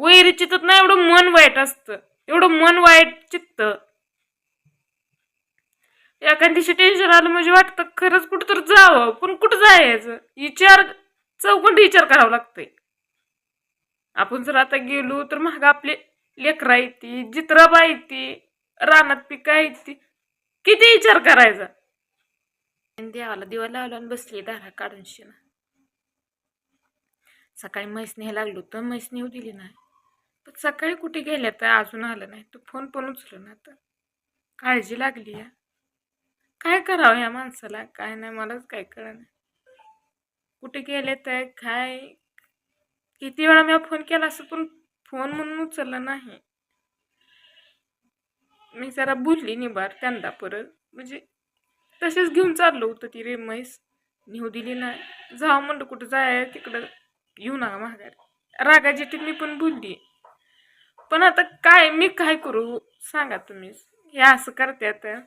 वैरी चित्त ना एवढं मन वाईट असतं. एवढं मन वाईट चित्त. एखाद दिवशी टेन्शन आलं म्हणजे वाटतं खरंच कुठं तर जावं पण कुठं जायचं? विचार चौकंड विचार करावा लागतंय. आपण जर आता गेलो तर महाग आपले लेकरा येते जित्राबा येते रानात पिका येते किती विचार करायचा? देवाला दिवा लावला आणि बसली दारा काढून शिना. सकाळी म्हैस न्यायला लागलो तर म्हैस नेऊ दिली नाही. तर सकाळी कुठे गेल्या तर अजून आलं नाही. तू फोन पण उचलू ना तर काळजी लागली या. काय करावं या माणसाला? काय नाही मलाच काय कळलं नाही कुठे गेले तर काय? किती वेळा मी फोन केला असं पण फोन म्हणून उचलला नाही. मी जरा बोलली निबार त्यांना परत. म्हणजे तसेच घेऊन चाललो होतं ती रे म्हैस. नेऊ दिली नाही. जावं म्हणलं कुठं जाय तिकडं येऊ नका माघारी. रागाची मी पण बोलली. पण आता काय मी काय करू? सांगा तुम्ही. हे असं करते आता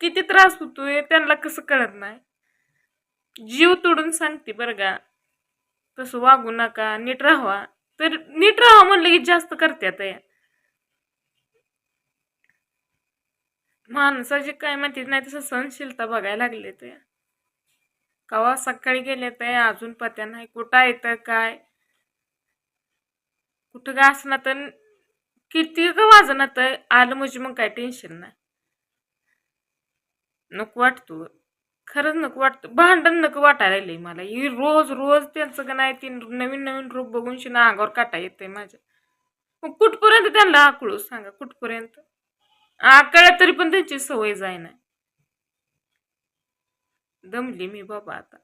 किती त्रास होतोय त्यांना कसं कळत नाही. जीव तोडून सांगते बरं का. तसं वागू नका नीट राहावा. तर नीट राहावं म्हणलं की जास्त करतात या माणसाची काय माहिती नाही तसं सहनशीलता बघायला लागले ते कवा सकाळी गेले ते अजून पत्या नाही कुठं येतं काय? कुठं काय असणार तर किती का वाजणार तर आलं म्हणजे मग काय टेन्शन नाही. नको वाटतो खरंच नको वाटतं. भांडण नको वाटायला लागले मला. ही रोज रोज त्यांचं का नाही ती नवीन नवीन रूप बघून शिना अंगावर काटा येते माझ्या. मग कुठपर्यंत त्यांना आकळू हो? सांगा कुठपर्यंत? आकळ्या तरी पण त्यांची सवय जाय नाही दमली मी बाबा आता.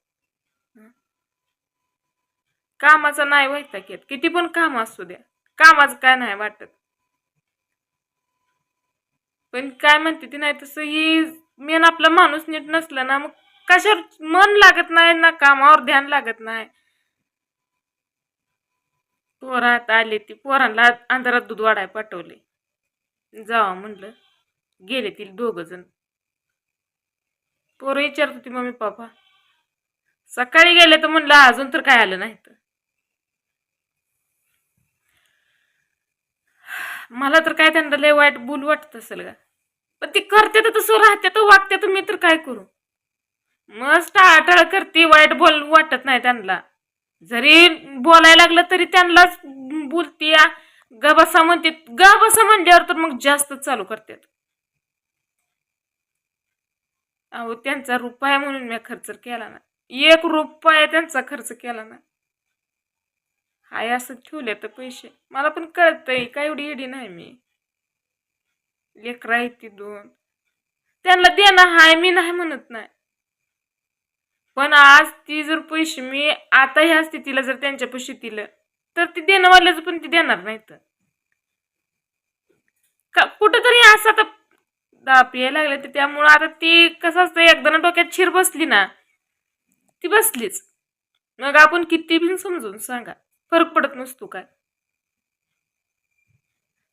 कामाचा नाही व्हायचा घेत किती पण काम असू द्या. कामाचं काय नाही वाटत. पण काय म्हणते ती नाही तसं ही मेन आपला माणूस नीट नसला ना मग कशावर मन लागत नाही ना कामावर ध्यान लागत नाही. पोरात आले ती पोरांना अंधारात दूध वाढाय पाठवले. जावा म्हणलं. गेले ती दोघ जण. पोरं विचारत होती मम्मी पप्पा सकाळी गेले तर म्हणलं अजून तर काय आलं नाही तर. मला तर काय त्यांना लय वाईट बोल वाटत असेल का पण ती करते तर तसं राहते तर वागते तर मी तर काय करू? मस्त आटळ करते वाईट बोल वाटत नाही त्यांना. जरी बोलायला लागलं तरी त्यांनाच बोलते गबसा म्हणते गबसा म्हणल्यावर तर मग जास्त चालू करतात. अहो त्यांचा रुपया म्हणून मी खर्च केला ना. एक रुपया त्यांचा खर्च केला ना. हाय असं ठेवले तर पैसे. मला पण कळतंय काय एवढी एडी नाही मी. लेकरा ती दोन. त्यांना देणं हाय मी नाही म्हणत नाही. पण आज ती जर पैसे मी आता ह्या स्थितीला जर त्यांच्या पैसे दिलं तर ती देणंवाल्याचं पण ती देणार नाहीत का कुठंतरी असं आता दाप यायला लागले तर त्यामुळं आता ती कसं असतं एकदा ना डोक्यात शिर बसली ना ती बसलीच. मग आपण किती बिन समजून सांगा. फरक पडत नसतो काय?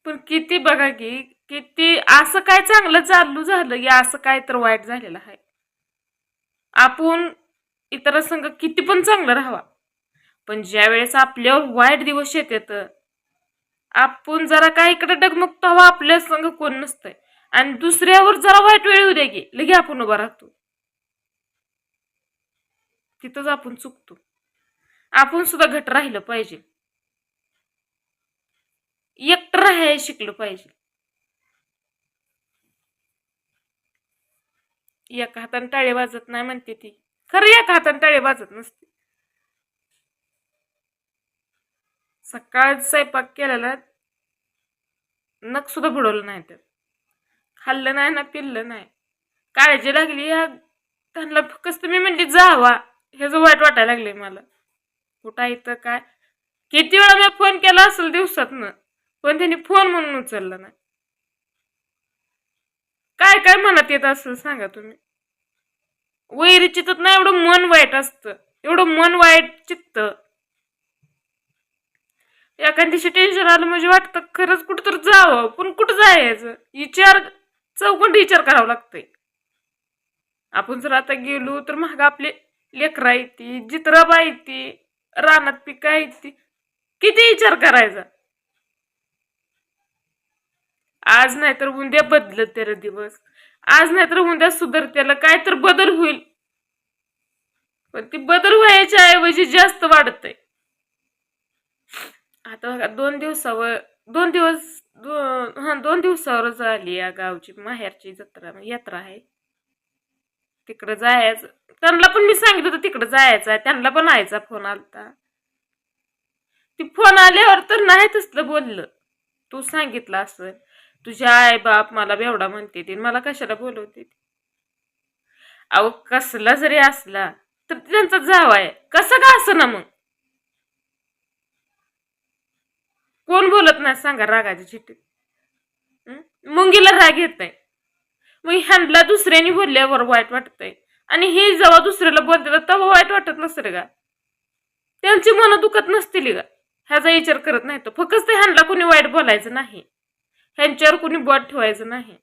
पण किती बघा की किती असं काय चांगलं चालू झालं की असं काय तर वाईट झालेलं आहे. आपण इतर संघ किती पण चांगलं राहावा. पण ज्या वेळेस आपल्यावर वाईट दिवस येतात आपण जरा काय इकडे डगमगतो हवा आपल्या संघ कोण नसतंय. आणि दुसऱ्यावर जरा वाईट वेळ येऊ द्या की लगे आपण उभा राहतो. तिथंच आपण चुकतो. आपण सुद्धा घट राहिलं पाहिजे. एकटं राहायला शिकलं पाहिजे. एका हाताने टाळे वाजत नाही म्हणते ती. खरं एका हाताने टाळे वाजत नसते. सकाळ स्वयंपाक केलेला नख सुद्धा बुडवलं नाही तर खाल्लं नाही ना पिल्लं नाही. काळजी लागली या त्यांना फक्त मी म्हणजे जावा ह्याचं वाईट वाटायला लागले मला. कुठं इथं काय? किती वेळा मी फोन केला असेल दिवसातनं पण त्यांनी फोन म्हणून उचलला नाही. काय काय मनात येत असेल सांगा तुम्ही. वैरी चित्तत ना एवढं मन वाईट असतं. एवढं मन वाईट चित्त. एखाद दिवशी टेन्शन आलं म्हणजे वाटतं खरंच कुठं तर जावं पण कुठं जायचं? विचार चौकंड विचार करावा लागतंय. आपण जर आता गेलो तर महाग आपले लेकरा येते जित्राबा येते रानात पिका ती. किती विचार करायचा? आज नाही तर उद्या बदलत तेरा दिवस. आज नाही तर उद्या त्याला. काय तर बदल होईल. पण ती बदल व्हायच्या ऐवजी जास्त वाढतंय. आता बघा दोन दिवसावर दोन दिवस दो- हा दोन दिवसावरच आली या गावची माहेरची जत्रा यात्रा आहे. तिकडं जायचं. त्यांना पण मी सांगितलं होतं तिकडं जायचं आहे. त्यांना पण आयचा फोन आलता. ती फोन आल्यावर तर नाही तसलं बोललं. तू सांगितलं असं. तुझ्या आई बाप मला बेवडा म्हणते ती मला कशाला बोलवते ती अहो कसला जरी असला तर त्यांचा जाव आहे. कसं का असं ना मग? कोण बोलत नाही सांगा रागाच्या चिठ्ठीत मुंगीला राग येत नाही. मग ह्यांना दुसऱ्याने बोलल्यावर वाईट वाटतंय. आणि हे जेव्हा दुसऱ्याला बोलतात तेव्हा वाईट वाटत नसेल का त्यांची मनं दुखत नसतील का ह्याचा विचार करत नाही तो फक्त ह्यांना कोणी वाईट बोलायचं नाही. ह्यांच्यावर कोणी बोट ठेवायचं नाही.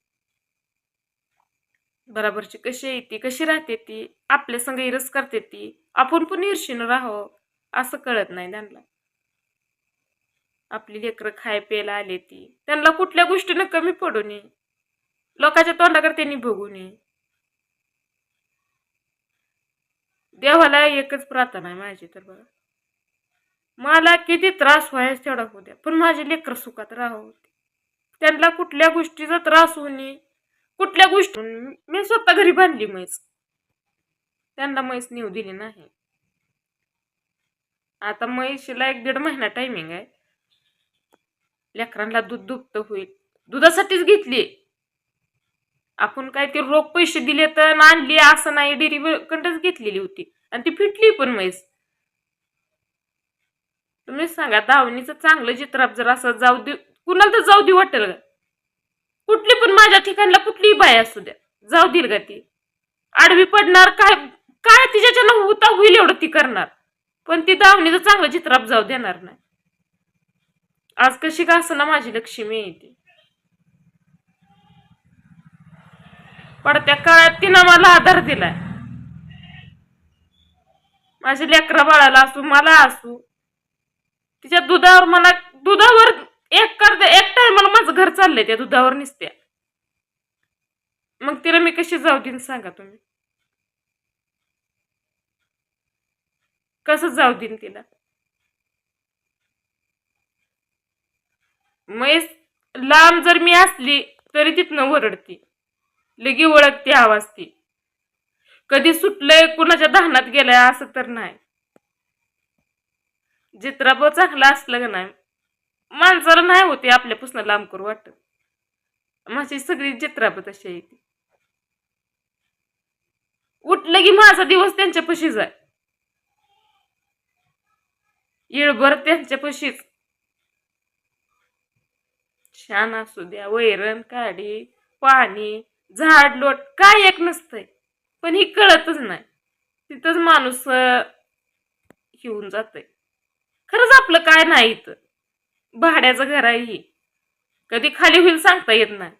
बराबरची कशी येते कशी राहते ती? आपल्या संग इरस करते ती? आपण पण ईर्षीनं राहावं असं कळत नाही त्यांना. आपली लेकरं खाय प्यायला आले ती. त्यांना कुठल्या गोष्टीनं कमी पडू नये. लोकांच्या तोंडाकडे त्यांनी बघू नये देवाला एकच प्रार्थना आहे माझी तर बघा मला किती त्रास व्हायच तेवढा होऊ द्या. पण माझे लेकर सुखात राहावं त्यांना कुठल्या गोष्टीचा त्रास होऊ नये. कुठल्या गोष्टी मी स्वतः घरी बांधली म्हैस. त्यांना म्हैस नेऊ दिली नाही. आता म्हैशीला एक दीड महिना टायमिंग आहे. लेकरांना दूध दुभतं होईल. दुधासाठीच घेतली आपण काय ते रोख पैसे दिले तर आणली असं नाही डेअरी कंडच घेतलेली होती. आणि ती फिटली पण म्हैस. तुम्ही सांगा दावणीचं चांगलं चित्राप जर असं जाऊ दे कुणाला तर जाऊ दे वाटेल का? कुठली पण माझ्या ठिकाणला कुठलीही बाई असू द्या. जाऊ देईल का ती? आडवी पडणार काय काय तिच्याच्यानं होता होईल एवढं ती करणार. पण ती दावणीचं चांगलं चित्राप जाऊ देणार नाही. आज कशी का असं ना माझी लक्ष्मी येते पडत्या काळात तिनं मला आधार दिलाय. माझ्या लेकरा बाळाला असू मला असू. तिच्या दुधावर मला दुधावर एक करते एक टायमाला माझं घर चाललंय त्या दुधावर निसत्या. मग तिला मी कशी जाऊ देईन सांगा तुम्ही? कसं जाऊ देईन तिला? म्हैस लांब जर मी असली तरी तिथनं ओरडती. लगी ओळखते आवाज ती. कधी सुटलंय कुणाच्या धानात गेलाय असं तर नाही. चित्राब चांगला असलं का नाही? माणसाला नाही होते आपल्यापासून लांब करू वाटत. माझी सगळी चित्राब तशी आहे ती. उठलं की माझा दिवस त्यांच्या पशीच आहे. येळभर त्यांच्या पशीच. छान असू द्या वैरण काढी पाणी झाड लोट काय एक नसतंय. पण ही कळतच नाही. तिथंच माणूस अं, जातंय जातय. खरंच आपलं काय नाही इथं. भाड्याचं घर आहे ही. कधी खाली होईल सांगता येत नाही.